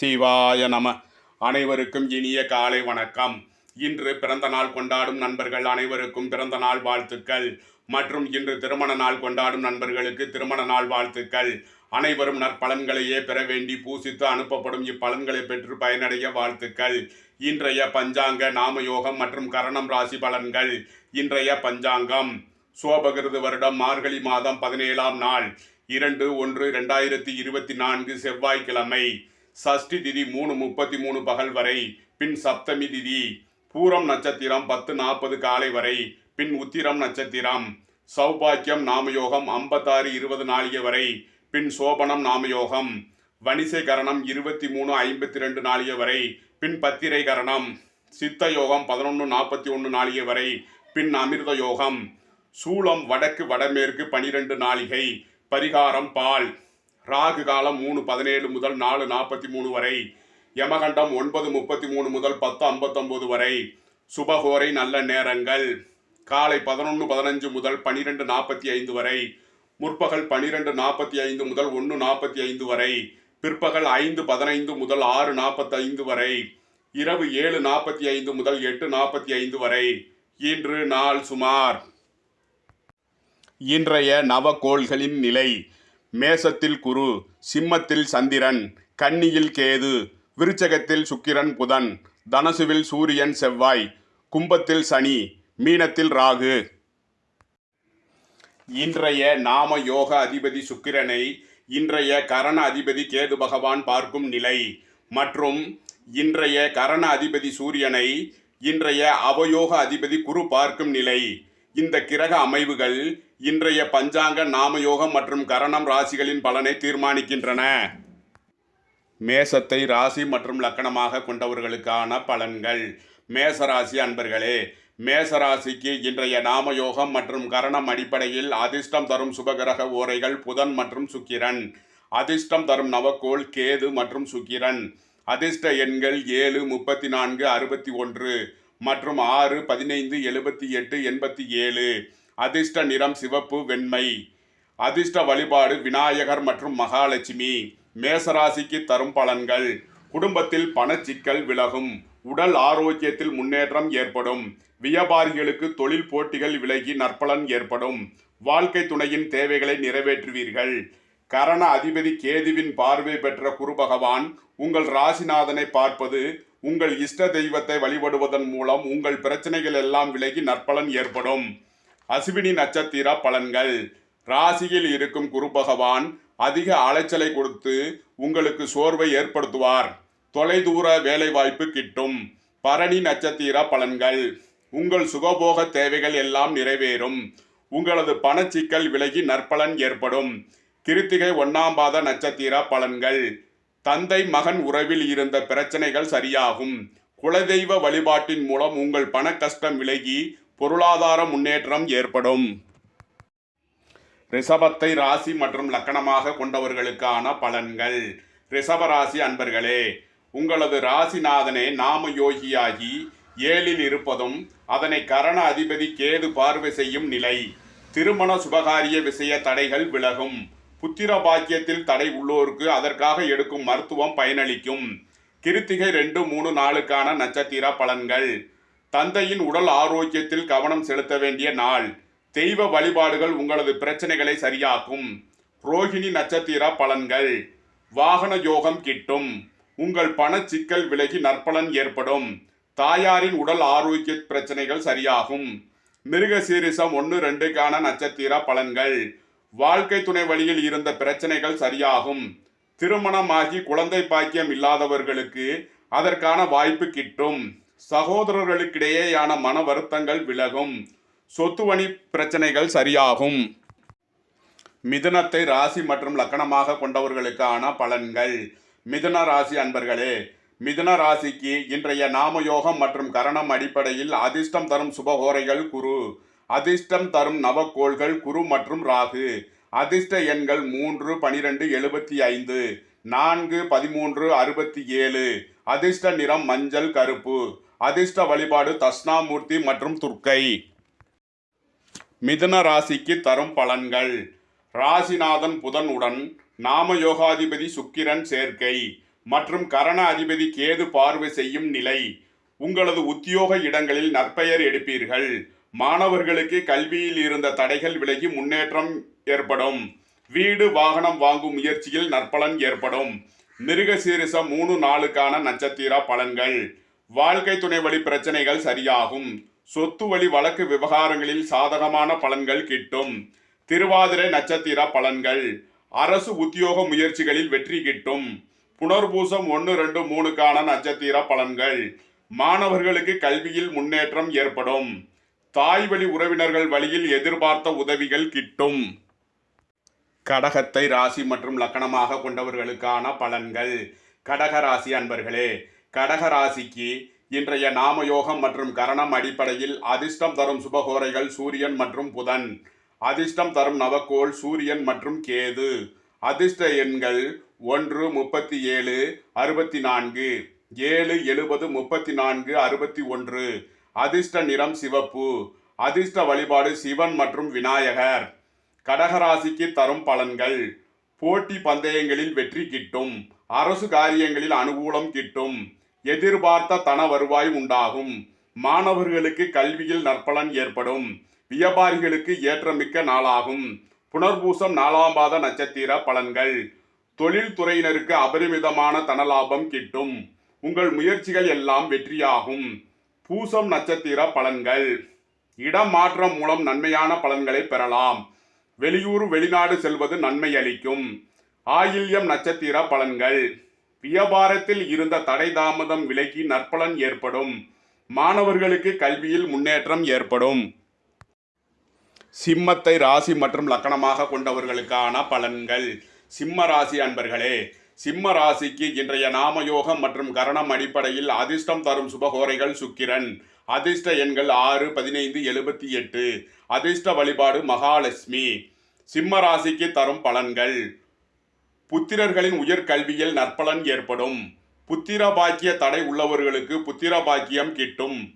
சிவாய நம. அனைவருக்கும் இனிய காலை வணக்கம். இன்று பிறந்த நாள் கொண்டாடும் நண்பர்கள் அனைவருக்கும் பிறந்த நாள் வாழ்த்துக்கள். மற்றும் இன்று திருமண நாள் கொண்டாடும் நண்பர்களுக்கு திருமண நாள் வாழ்த்துக்கள். அனைவரும் நற்பலன்களையே பெற வேண்டி பூசித்து அனுப்பப்படும் இப்பலன்களை பெற்று பயனடைய வாழ்த்துக்கள். இன்றைய பஞ்சாங்க நாமயோகம் மற்றும் கரணம் ராசி பலன்கள். இன்றைய பஞ்சாங்கம். சோபகிருது வருடம் மார்கழி மாதம் பதினேழாம் நாள். இரண்டு ஒன்று ரெண்டாயிரத்தி இருபத்தி நான்கு செவ்வாய்க்கிழமை. சஷ்டி திதி மூணு முப்பத்தி மூணு பகல் வரை பின் சப்தமி திதி பூரம் நட்சத்திரம் பத்து நாற்பது காலை வரை பின் உத்திரம் நட்சத்திரம் சௌபாக்கியம் நாமயோகம் ஐம்பத்தாறு இருபது நாளிகை வரை பின் சோபனம் நாமயோகம் வணிசை கரணம் இருபத்தி மூணு ஐம்பத்தி ரெண்டு நாளிகை வரை பின் பத்திரை கரணம் சித்த யோகம் பதினொன்று நாற்பத்தி ஒன்று நாளிகை வரை பின் அமிர்த யோகம் சூலம் வடக்கு வடமேற்கு பனிரெண்டு நாளிகை பரிகாரம் பால் ராகு காலம் மூணு பதினேழு முதல் நாலு நாற்பத்தி மூணு வரை யமகண்டம் ஒன்பது முப்பத்தி மூணு முதல் பத்து ஐம்பத்தொம்போது வரை சுபகோரை நல்ல நேரங்கள். காலை பதினொன்று பதினஞ்சு முதல் பனிரெண்டு நாற்பத்தி ஐந்து வரை முற்பகல் பனிரெண்டு நாற்பத்தி ஐந்து முதல் ஒன்று நாற்பத்தி ஐந்து வரை பிற்பகல் ஐந்து பதினைந்து முதல் ஆறு நாற்பத்தைந்து வரை இரவு ஏழு நாற்பத்தி ஐந்து முதல் எட்டு நாற்பத்தி ஐந்து வரை. இன்று நாள் சுமார். இன்றைய நவகோள்களின் நிலை மேசத்தில் குரு சிம்மத்தில் சந்திரன் கன்னியில் கேது விருச்சகத்தில் சுக்கிரன் புதன் தனசுவில் சூரியன் செவ்வாய் கும்பத்தில் சனி மீனத்தில் ராகு. இன்றைய நாம யோக அதிபதி சுக்கிரனை இன்றைய கரண அதிபதி கேது பகவான் பார்க்கும் நிலை மற்றும் இன்றைய கரண அதிபதி சூரியனை இன்றைய அவயோக அதிபதி குரு பார்க்கும் நிலை இந்த கிரக அமைவுகள் இன்றைய பஞ்சாங்க நாமயோகம் மற்றும் கரணம் ராசிகளின் பலனை தீர்மானிக்கின்றன. மேசத்தை ராசி மற்றும் லக்கணமாக கொண்டவர்களுக்கான பலன்கள். மேசராசி அன்பர்களே மேசராசிக்கு இன்றைய நாமயோகம் மற்றும் கரணம் அடிப்படையில் அதிர்ஷ்டம் தரும் சுபகிரக ஓரைகள் புதன் மற்றும் சுக்கிரன். அதிர்ஷ்டம் தரும் நவக்கோள் கேது மற்றும் சுக்கிரன். அதிர்ஷ்ட எண்கள் ஏழு முப்பத்தி நான்கு அறுபத்தி ஒன்று. மற்றும் ஆறு பதினைந்து எழுபத்தி எட்டு எண்பத்தி ஏழு. அதிர்ஷ்ட நிறம் சிவப்பு வெண்மை. அதிர்ஷ்ட வழிபாடு விநாயகர் மற்றும் மகாலட்சுமி. மேசராசிக்கு தரும் பலன்கள். குடும்பத்தில் பணச்சிக்கல் விலகும். உடல் ஆரோக்கியத்தில் முன்னேற்றம் ஏற்படும். வியாபாரிகளுக்கு தொழில் போட்டிகள் விலகி நற்பலன் ஏற்படும். வாழ்க்கை துணையின் தேவைகளை நிறைவேற்றுவீர்கள். கரண அதிபதி கேதுவின் பார்வை பெற்ற குரு பகவான் உங்கள் ராசிநாதனை பார்ப்பது உங்கள் இஷ்ட தெய்வத்தை வழிபடுவதன் மூலம் உங்கள் பிரச்சனைகள் எல்லாம் விலகி நற்பலன் ஏற்படும். அசுவினி நட்சத்திர பலன்கள். ராசியில் இருக்கும் குரு பகவான் அதிக அலைச்சலை கொடுத்து உங்களுக்கு சோர்வை ஏற்படுத்துவார். தொலைதூர வேலைவாய்ப்பு கிட்டும். பரணி நட்சத்திர பலன்கள். உங்கள் சுகபோக தேவைகள் எல்லாம் நிறைவேறும். உங்களது பணச்சிக்கல் விலகி நற்பலன் ஏற்படும். கிருத்திகை ஒன்னாம் பாத நட்சத்திர பலன்கள். தந்தை மகன் உறவில் இருந்த பிரச்சனைகள் சரியாகும். குலதெய்வ வழிபாட்டின் மூலம் உங்கள் பண கஷ்டம் விலகி பொருளாதார முன்னேற்றம் ஏற்படும். ரிஷபத்தை ராசி மற்றும் லக்கணமாக கொண்டவர்களுக்கான பலன்கள். ரிஷபராசி அன்பர்களே உங்களது ராசிநாதனே நாம யோகியாகி ஏழில் இருப்பதும் அதனை கரண அதிபதி கேது பார்வை செய்யும் நிலை. திருமண சுபகாரிய விஷய தடைகள் விலகும். புத்திர பாக்கியத்தில் தடை உள்ளோருக்கு அதற்காக எடுக்கும் மருத்துவம் பயனளிக்கும். கிருத்திகை ரெண்டு மூணு நாளுக்கான நட்சத்திர பலன்கள். தந்தையின் உடல் ஆரோக்கியத்தில் கவனம் செலுத்த வேண்டிய நாள். தெய்வ வழிபாடுகள் உங்களது பிரச்சனைகளை சரியாக்கும். ரோஹிணி நட்சத்திர பலன்கள். வாகன யோகம் கிட்டும். உங்கள் பண சிக்கல் விலகி நற்பலன் ஏற்படும். தாயாரின் உடல் ஆரோக்கிய பிரச்சனைகள் சரியாகும். மிருக சீரிசம் ஒன்று ரெண்டுக்கான நட்சத்திர பலன்கள். வாழ்க்கை துணை வழியில் இருந்த பிரச்சனைகள் சரியாகும். திருமணமாகி குழந்தை பாக்கியம் இல்லாதவர்களுக்கு அதற்கான வாய்ப்பு கிட்டும். சகோதரர்களுக்கிடையேயான மன வருத்தங்கள் விலகும். சொத்துவணி பிரச்சனைகள் சரியாகும். மிதுனத்தை ராசி மற்றும் லக்கணமாக கொண்டவர்களுக்கான பலன்கள். மிதுன ராசி அன்பர்களே மிதுன ராசிக்கு இன்றைய நாமயோகம் மற்றும் கரணம் அடிப்படையில் அதிர்ஷ்டம் தரும் சுபகோரைகள் குரு. அதிர்ஷ்டம் தரும் நவக்கோள்கள் குரு மற்றும் ராகு. அதிர்ஷ்ட எண்கள் மூன்று பனிரெண்டு எழுபத்தி ஐந்து. நான்கு பதிமூன்று அறுபத்தி ஏழு. அதிர்ஷ்ட நிறம் மஞ்சள் கருப்பு. அதிர்ஷ்ட வழிபாடு தஷ்ணாமூர்த்தி மற்றும் துர்க்கை. மிதன ராசிக்கு தரும் பலன்கள். ராசிநாதன் புதன் உடன் நாம யோகாதிபதி சுக்கிரன் சேர்க்கை மற்றும் கரண அதிபதி கேது பார்வை செய்யும் நிலை. உங்களது உத்தியோக இடங்களில் நற்பெயர் எடுப்பீர்கள். மாணவர்களுக்கு கல்வியில் இருந்த தடைகள் விலகி முன்னேற்றம் ஏற்படும். வீடு வாகனம் வாங்கும் முயற்சியில் நற்பலன் ஏற்படும். மிருகசீரிசம் மூணு நாளுக்கான நட்சத்திர பலன்கள். வாழ்க்கை துணை வழி பிரச்சனைகள் சரியாகும். சொத்து வழி வழக்கு விவகாரங்களில் சாதகமான பலன்கள் கிட்டும். திருவாதிரை நட்சத்திர பலன்கள். அரசு உத்தியோக முயற்சிகளில் வெற்றி கிட்டும். புனர்பூசம் ஒன்று ரெண்டு மூணுக்கான நட்சத்திர பலன்கள். மாணவர்களுக்கு கல்வியில் முன்னேற்றம் ஏற்படும். தாய் வழி உறவினர்கள் வழியில் எதிர்பார்த்த உதவிகள் கிட்டும். கடகத்தை ராசி மற்றும் லக்கணமாக கொண்டவர்களுக்கான பலன்கள். கடக ராசி அன்பர்களே கடக ராசிக்கு இன்றைய நாமயோகம் மற்றும் கரணம் அடிப்படையில் அதிர்ஷ்டம் தரும் சுபகோரைகள் சூரியன் மற்றும் புதன். அதிர்ஷ்டம் தரும் நவக்கோள் சூரியன் மற்றும் கேது. அதிர்ஷ்ட எண்கள் ஒன்று முப்பத்தி ஏழு அறுபத்தி நான்கு. ஏழு எழுபது முப்பத்தி நான்கு அறுபத்தி ஒன்று. அதிர்ஷ்ட நிறம் சிவப்பு. அதிர்ஷ்ட வழிபாடு சிவன் மற்றும் விநாயகர். கடகராசிக்கு தரும் பலன்கள். போட்டி பந்தயங்களில் வெற்றி கிட்டும். அரசு காரியங்களில் அனுகூலம் கிட்டும். எதிர்பார்த்த தன வருவாய் உண்டாகும். மாணவர்களுக்கு கல்வியில் நற்பலன் ஏற்படும். வியாபாரிகளுக்கு ஏற்றமிக்க நாளாகும். புனர்பூசம் நாலாம் பாத நட்சத்திர பலன்கள். தொழில்துறையினருக்கு அபரிமிதமான தனலாபம் கிட்டும். உங்கள் முயற்சிகள் எல்லாம் வெற்றியாகும். பூசம் நட்சத்திர பலன்கள். இடம் மாற்றம் மூலம் நன்மையான பலன்களை பெறலாம். வெளியூர் வெளிநாடு செல்வது நன்மை அளிக்கும் ஆயில்யம் நட்சத்திர பலன்கள். வியாபாரத்தில் இருந்த தடை தாமதம் விலகி நற்பலன் ஏற்படும். மாணவர்களுக்கு கல்வியில் முன்னேற்றம் ஏற்படும். சிம்மத்தை ராசி மற்றும் லக்கணமாக கொண்டவர்களுக்கான பலன்கள். சிம்ம ராசி அன்பர்களே சிம்ம ராசிக்கு இன்றைய நாமயோகம் மற்றும் கரணம் அடிப்படையில் அதிர்ஷ்டம் தரும் சுபகோரைகள் சுக்கிரன். அதிர்ஷ்ட எண்கள் ஆறு பதினைந்து எழுபத்தி எட்டு. அதிர்ஷ்ட வழிபாடு மகாலட்சுமி. சிம்ம ராசிக்கு தரும் பலன்கள். புத்திரர்களின் உயர்கல்வியில் நற்பலன் ஏற்படும். புத்திர பாக்கிய தடை உள்ளவர்களுக்கு புத்திர பாக்கியம் கிட்டும்.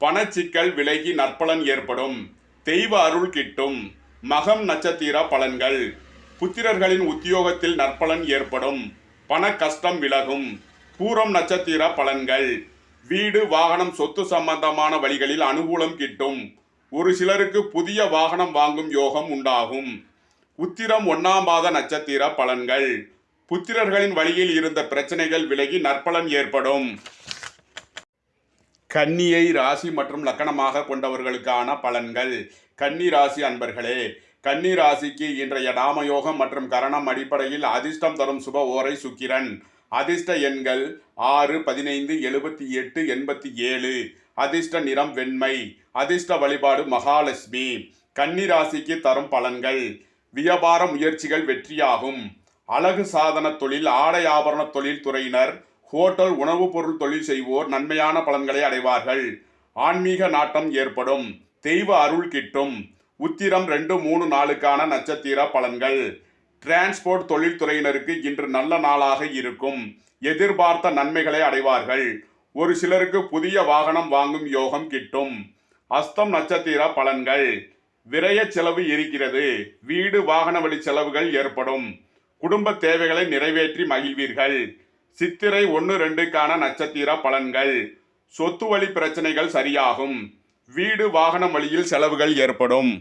பணச்சிக்கல் விலகி நற்பலன் ஏற்படும். தெய்வ அருள் கிட்டும். மகம் நட்சத்திர பலன்கள். புத்திரர்களின் உத்தியோகத்தில் நற்பலன் ஏற்படும். பண கஷ்டம் விலகும். பூரம் நட்சத்திர பலன்கள். வீடு வாகனம் சொத்து சம்பந்தமான வழிகளில் அனுகூலம் கிட்டும். ஒரு சிலருக்கு புதிய வாகனம் வாங்கும் யோகம் உண்டாகும். உத்திரம் ஒன்னாம் பாத நட்சத்திர பலன்கள். புத்திரர்களின் வழியில் இருந்த பிரச்சனைகள் விலகி நற்பலன் ஏற்படும். கன்னியை ராசி மற்றும் லக்கணமாக கொண்டவர்களுக்கான பலன்கள். கன்னி ராசி அன்பர்களே கன்னி ராசிக்கு இன்றைய நாமயோகம் மற்றும் கரணம் அடிப்படையில் அதிர்ஷ்டம் தரும் சுப ஓரை சுக்கிரன். அதிர்ஷ்ட எண்கள் ஆறு பதினைந்து எழுபத்தி எட்டு எண்பத்தி ஏழு. அதிர்ஷ்ட நிறம் வெண்மை. அதிர்ஷ்ட வழிபாடு மகாலட்சுமி. கன்னி ராசிக்கு தரும் பலன்கள். வியாபார முயற்சிகள் வெற்றியாகும். அழகு சாதன தொழில் ஆடை ஆபரண தொழில் துறையினர் ஹோட்டல் உணவுப் பொருள் தொழில் செய்வோர் நன்மையான பலன்களை அடைவார்கள். ஆன்மீக நாட்டம் ஏற்படும். தெய்வ அருள் கிட்டும். உத்திரம் ரெண்டு மூணு நாளுக்கான நட்சத்திர பலன்கள். டிரான்ஸ்போர்ட் தொழில்துறையினருக்கு இன்று நல்ல நாளாக இருக்கும். எதிர்பார்த்த நன்மைகளை அடைவார்கள். ஒரு சிலருக்கு புதிய வாகனம் வாங்கும் யோகம் கிட்டும். அஸ்தம் நட்சத்திர பலன்கள். விரய செலவு இருக்கிறது. வீடு வாகன வழி செலவுகள் ஏற்படும். குடும்ப தேவைகளை நிறைவேற்றி மகிழ்வீர்கள். சித்திரை ஒன்று ரெண்டுக்கான நட்சத்திர பலன்கள். சொத்து வழி பிரச்சனைகள் சரியாகும். வீடு வாகனம் வழியில் செலவுகள் ஏற்படும்.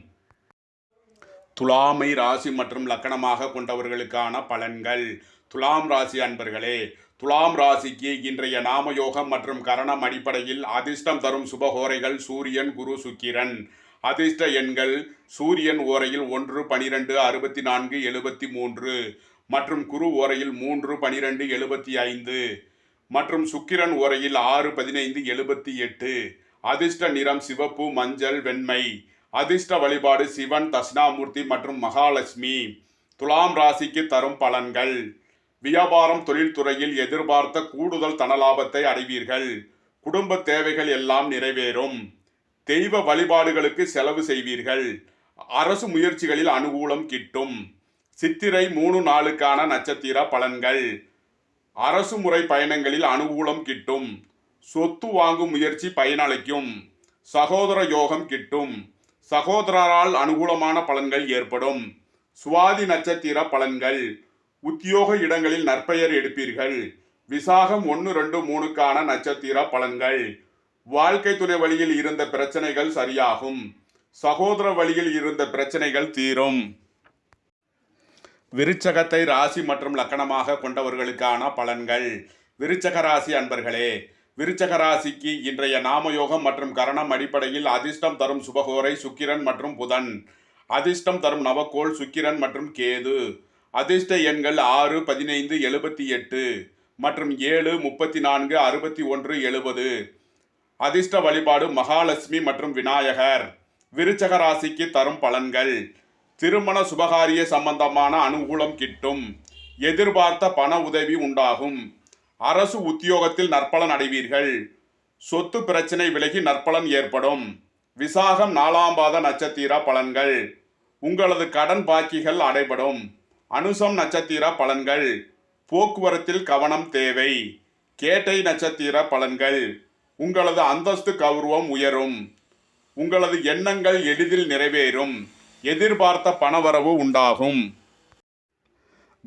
துலாமை ராசி மற்றும் லக்கணமாக கொண்டவர்களுக்கான பலன்கள். துலாம் ராசி அன்பர்களே துலாம் ராசிக்கு இன்றைய நாமயோகம் மற்றும் கரணம் அடிப்படையில் அதிர்ஷ்டம் தரும் சுபஹோரைகள் சூரியன் குரு சுக்கிரன். அதிர்ஷ்ட எண்கள் சூரியன் ஓரையில் ஒன்று பனிரெண்டு அறுபத்தி நான்கு எழுபத்தி மூன்று மற்றும் குரு ஓரையில் மூன்று பனிரெண்டு எழுபத்தி ஐந்து மற்றும் சுக்கிரன் ஓரையில் ஆறு பதினைந்து எழுபத்தி எட்டு. அதிர்ஷ்ட நிறம் சிவப்பு மஞ்சள் வெண்மை. அதிர்ஷ்ட வழிபாடு சிவன் தட்சிணாமூர்த்தி மற்றும் மகாலட்சுமி. துலாம் ராசிக்கு தரும் பலன்கள். வியாபாரம் தொழில்துறையில் எதிர்பார்த்த கூடுதல் தனலாபத்தை அடைவீர்கள். குடும்ப தேவைகள் எல்லாம் நிறைவேறும். தெய்வ வழிபாடுகளுக்கு செலவு செய்வீர்கள். அரசு முயற்சிகளில் அனுகூலம் கிட்டும். சித்திரை மூணு நாளுக்கான நட்சத்திர பலன்கள். அரசு முறை பயணங்களில் அனுகூலம் கிட்டும். சொத்து வாங்கும் முயற்சி பயனளிக்கும். சகோதர யோகம் கிட்டும். சகோதரரால் அனுகூலமான பலன்கள் ஏற்படும். சுவாதி நட்சத்திர பலன்கள். உத்தியோக இடங்களில் நற்பெயர் எடுப்பீர்கள். விசாகம் ஒன்று ரெண்டு மூணுக்கான நட்சத்திர பலன்கள். வாழ்க்கை துணை வழியில் இருந்த பிரச்சனைகள் சரியாகும். சகோதர வழியில் இருந்த பிரச்சனைகள் தீரும். விருச்சகத்தை ராசி மற்றும் லக்கணமாக கொண்டவர்களுக்கான பலன்கள். விருச்சக ராசி அன்பர்களே விருச்சக ராசிக்கு இன்றைய நாமயோகம் மற்றும் கரணம் அடிப்படையில் அதிர்ஷ்டம் தரும் சுபகோரை சுக்கிரன் மற்றும் புதன். அதிர்ஷ்டம் தரும் நவக்கோள் சுக்கிரன் மற்றும் கேது. அதிர்ஷ்ட எண்கள் ஆறு பதினைந்து எழுபத்தி எட்டு மற்றும் ஏழு முப்பத்தி நான்கு அறுபத்தி ஒன்று எழுபது. அதிர்ஷ்ட வழிபாடு மகாலட்சுமி மற்றும் விநாயகர். விருச்சக ராசிக்கு தரும் பலன்கள். திருமண சுபகாரிய சம்பந்தமான அனுகூலம் கிட்டும். எதிர்பார்த்த பண உதவி உண்டாகும். அரசு உத்தியோகத்தில் நற்பலன் அடைவீர்கள். சொத்து பிரச்சனை விலகி நற்பலன் ஏற்படும். விசாகம் நாலாம் பாத நட்சத்திர பலன்கள். உங்களது கடன் பாக்கிகள் அடைபடும். அனுசம் நட்சத்திர பலன்கள். போக்குவரத்தில் கவனம் தேவை. கேட்டை நட்சத்திர பலன்கள். உங்களது அந்தஸ்து கௌரவம் உயரும். உங்களது எண்ணங்கள் எளிதில் நிறைவேறும். எதிர்பார்த்த பணவரவு உண்டாகும்.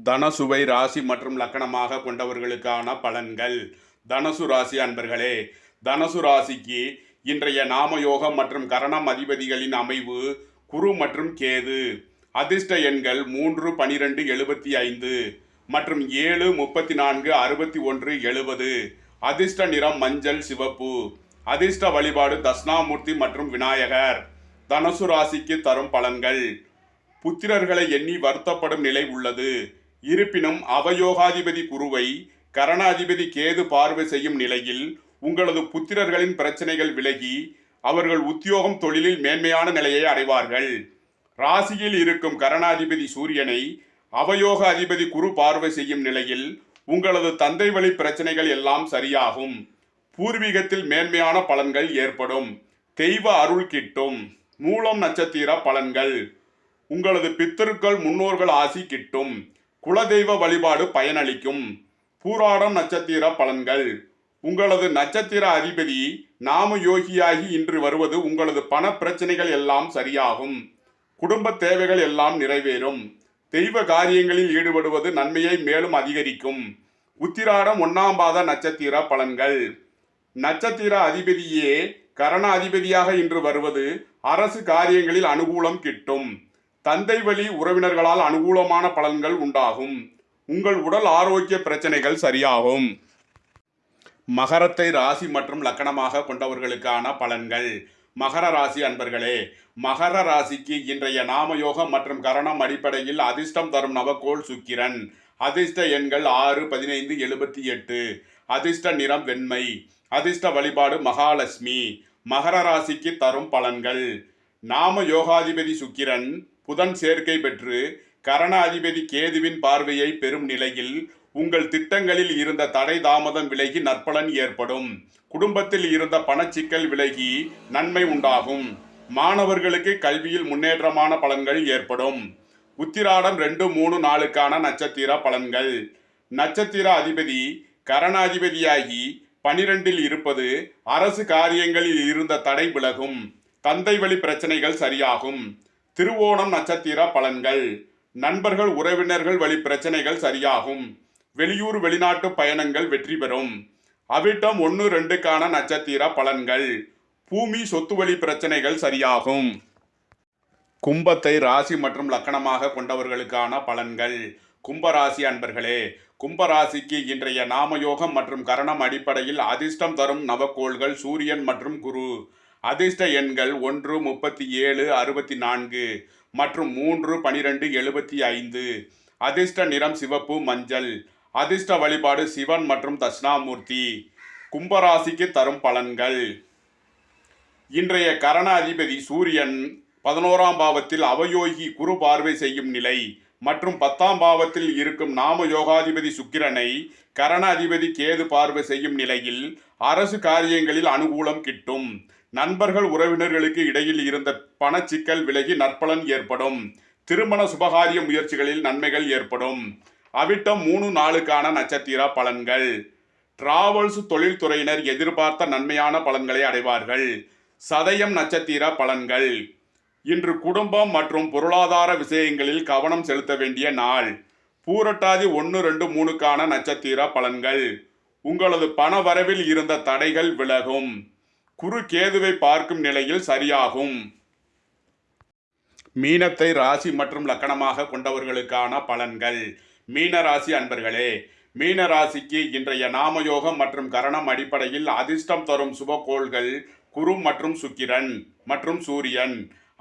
தனசுவை ராசி மற்றும் லக்கணமாக கொண்டவர்களுக்கான பலன்கள். தனசு ராசி அன்பர்களே தனசு ராசிக்கு இன்றைய நாமயோகம் மற்றும் கரணம் அதிபதிகளின் அமைவு குரு மற்றும் கேது. அதிர்ஷ்ட எண்கள் மூன்று பனிரெண்டு எழுபத்தி ஐந்து மற்றும் ஏழு முப்பத்தி நான்கு அறுபத்தி ஒன்று எழுபது. அதிர்ஷ்ட நிறம் மஞ்சள் சிவப்பு. அதிர்ஷ்ட வழிபாடு தட்சிணாமூர்த்தி மற்றும் விநாயகர். தனுசு ராசிக்கு தரும் பலன்கள். புத்திரர்களை எண்ணி வருத்தப்படும் நிலை உள்ளது. இருப்பினும் அவயோகாதிபதி குருவை கரணாதிபதி கேது பார்வை செய்யும் நிலையில் உங்களது புத்திரர்களின் பிரச்சனைகள் விலகி அவர்கள் உத்தியோகம் தொழிலில் மேன்மையான நிலையை அடைவார்கள். ராசியில் இருக்கும் கரணாதிபதி சூரியனை அவயோக அதிபதி குரு பார்வை செய்யும் நிலையில் உங்களது தந்தை வழி பிரச்சனைகள் எல்லாம் சரியாகும். பூர்வீகத்தில் மேன்மையான பலன்கள் ஏற்படும். தெய்வ அருள் கிட்டும். மூலம் நட்சத்திர பலன்கள். உங்களது பித்தருக்கள் முன்னோர்கள் ஆசி கிட்டும். குலதெய்வ வழிபாடு பயனளிக்கும். பூராடம் நட்சத்திர பலன்கள். உங்களது நட்சத்திர அதிபதி நாம யோகியாகி இன்று வருவது உங்களது பண பிரச்சனைகள் எல்லாம் சரியாகும். குடும்ப தேவைகள் எல்லாம் நிறைவேறும். தெய்வ காரியங்களில் ஈடுபடுவது நன்மையை மேலும் அதிகரிக்கும். உத்திராடம் ஒன்னாம் பாத நட்சத்திர பலன்கள். நட்சத்திர அதிபதியே கரண அதிபதியாக இன்று வருவது அரசு காரியங்களில் அனுகூலம் கிட்டும். தந்தை வழி உறவினர்களால் அனுகூலமான பலன்கள் உண்டாகும். உங்கள் உடல் ஆரோக்கிய பிரச்சனைகள் சரியாகும். மகரத்தை ராசி மற்றும் லக்கணமாக கொண்டவர்களுக்கான பலன்கள். மகர ராசி அன்பர்களே மகர ராசிக்கு இன்றைய நாமயோகம் மற்றும் கரணம் அடிப்படையில் அதிர்ஷ்டம் தரும் நவக்கோள் சுக்கிரன். அதிர்ஷ்ட எண்கள் ஆறு பதினைந்து எழுபத்தி எட்டு. அதிர்ஷ்ட நிறம் வெண்மை. அதிர்ஷ்ட வழிபாடு மகாலட்சுமி. மகர ராசிக்கு தரும் பலன்கள். நாம யோகாதிபதி சுக்கிரன் புதன் சேர்க்கை பெற்று கரண அதிபதி கேதுவின் பார்வையை பெறும் நிலையில் உங்கள் திட்டங்களில் இருந்த தடை தாமதம் விலகி நற்பலன் ஏற்படும். குடும்பத்தில் இருந்த பணச்சிக்கல் விலகி நன்மை உண்டாகும். மாணவர்களுக்கு கல்வியில் முன்னேற்றமான பலன்கள் ஏற்படும். உத்திராடம் ரெண்டு மூணு நாளுக்கான நட்சத்திர பலன்கள். நட்சத்திர அதிபதி கரணாதிபதியாகி பனிரெண்டில் இருப்பது அரசு காரியங்களில் இருந்த தடை விலகும். தந்தை வழி பிரச்சனைகள் சரியாகும். திருவோணம் நட்சத்திர பலன்கள். நண்பர்கள் உறவினர்கள் வழி பிரச்சனைகள் சரியாகும். வெளியூர் வெளிநாட்டு பயணங்கள் வெற்றி பெறும். அவிட்டம் ஒன்று ரெண்டுக்கான நட்சத்திர பலன்கள். பூமி சொத்து வழி பிரச்சனைகள் சரியாகும். கும்பத்தை ராசி மற்றும் லக்கணமாக கொண்டவர்களுக்கான பலன்கள். கும்பராசி அன்பர்களே கும்பராசிக்கு இன்றைய நாமயோகம் மற்றும் கரணம் அடிப்படையில் அதிர்ஷ்டம் தரும் நவக்கோள்கள் சூரியன் மற்றும் குரு. அதிர்ஷ்ட எண்கள் ஒன்று முப்பத்தி ஏழு அறுபத்தி நான்கு மற்றும் மூன்று பனிரெண்டு எழுபத்தி ஐந்து. அதிர்ஷ்ட நிறம் சிவப்பு மஞ்சள். அதிர்ஷ்ட வழிபாடு சிவன் மற்றும் தட்சிணாமூர்த்தி. கும்பராசிக்கு தரும் பலன்கள். இன்றைய கரண அதிபதி சூரியன் பதினோராம் பாவத்தில் அவயோகி குரு பார்வை செய்யும் நிலை மற்றும் பத்தாம் பாவத்தில் இருக்கும் நாம யோகாதிபதி சுக்கிரனை கரண அதிபதி கேது பார்வை செய்யும் நிலையில் அரசு காரியங்களில் அனுகூலம் கிட்டும். நண்பர்கள் உறவினர்களுக்கு இடையில் இருந்த பணச்சிக்கல் விலகி நற்பலன் ஏற்படும். திருமண சுபகாரிய முயற்சிகளில் நன்மைகள் ஏற்படும். அவிட்டம் மூணு நாளுக்கான நட்சத்திர பலன்கள். டிராவல்ஸ் தொழில்துறையினர் எதிர்பார்த்த நன்மையான பலன்களை அடைவார்கள். சதயம் நட்சத்திர பலன்கள். இன்று குடும்பம் மற்றும் பொருளாதார விஷயங்களில் கவனம் செலுத்த வேண்டிய நாள். பூரட்டாதி ஒன்று ரெண்டு மூணுக்கான நட்சத்திர பலன்கள். உங்களது பண வரவில் இருந்த தடைகள் விலகும். குரு கேதுவை பார்க்கும் நிலையில் சரியாகும். மீனத்தை ராசி மற்றும் லக்கணமாக கொண்டவர்களுக்கான பலன்கள். மீன ராசி அன்பர்களே மீன ராசிக்கு இன்றைய நாமயோகம் மற்றும் கரணம் அடிப்படையில் அதிர்ஷ்டம் தரும் சுபகோள்கள் குரு மற்றும் சுக்கிரன் மற்றும் சூரியன்.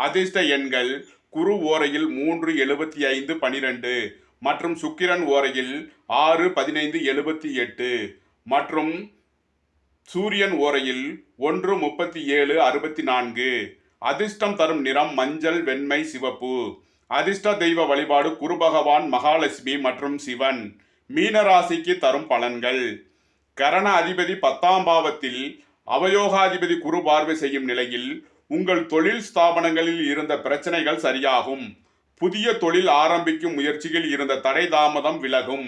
அதிர்ஷ்ட எண்கள் குரு ஓரையில் மூன்று எழுபத்தி ஐந்து பனிரெண்டு மற்றும் சுக்கிரன் ஓரையில் ஆறு பதினைந்து எழுபத்தி எட்டு மற்றும் சூரியன் ஓரையில் ஒன்று முப்பத்தி ஏழு அறுபத்தி நான்கு. அதிர்ஷ்டம் தரும் நிறம் மஞ்சள் வெண்மை சிவப்பு. அதிர்ஷ்ட தெய்வ வழிபாடு குருபகவான் மகாலட்சுமி மற்றும் சிவன். மீனராசிக்கு தரும் பலன்கள். கரண அதிபதி பத்தாம் பாவத்தில் அவயோகாதிபதி குரு பார்வை செய்யும் நிலையில் உங்கள் தொழில் ஸ்தாபனங்களில் இருந்த பிரச்சனைகள் சரியாகும். புதிய தொழில் ஆரம்பிக்கும் முயற்சியில் இருந்த தடை தாமதம் விலகும்.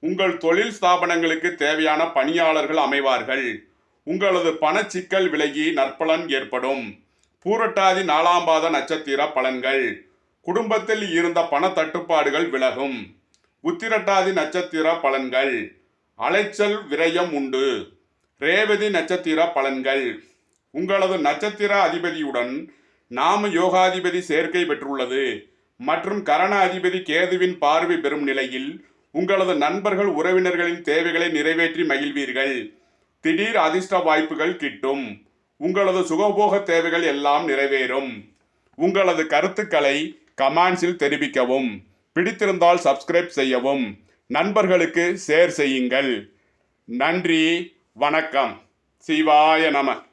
உங்கள் தொழில் ஸ்தாபனங்களுக்கு தேவையான பணியாளர்கள் அமைவார்கள். உங்களது பணச்சிக்கல் விலகி நற்பலன் ஏற்படும். பூரட்டாதி நாலாம் பாத நட்சத்திர பலன்கள். குடும்பத்தில் இருந்த பண தட்டுப்பாடுகள் விலகும். உத்திரட்டாதி நட்சத்திர பலன்கள். அலைச்சல் விரயம் உண்டு. ரேவதி நட்சத்திர பலன்கள். உங்களது நட்சத்திர அதிபதியுடன் நாம யோகாதிபதி சேர்க்கை பெற்றுள்ளது. மற்றும் கரண அதிபதி கேதுவின் பார்வை பெறும் நிலையில் உங்களது நண்பர்கள் உறவினர்களின் தேவைகளை நிறைவேற்றி மகிழ்வீர்கள். திடீர் அதிர்ஷ்ட வாய்ப்புகள் கிட்டும். உங்களது சுகபோக தேவைகள் எல்லாம் நிறைவேறும். உங்களது கருத்துக்களை கமெண்ட்ஸில் தெரிவிக்கவும். பிடித்திருந்தால் சப்ஸ்கிரைப் செய்யவும். நண்பர்களுக்கு ஷேர் செய்யுங்கள். நன்றி வணக்கம். சிவாய நம.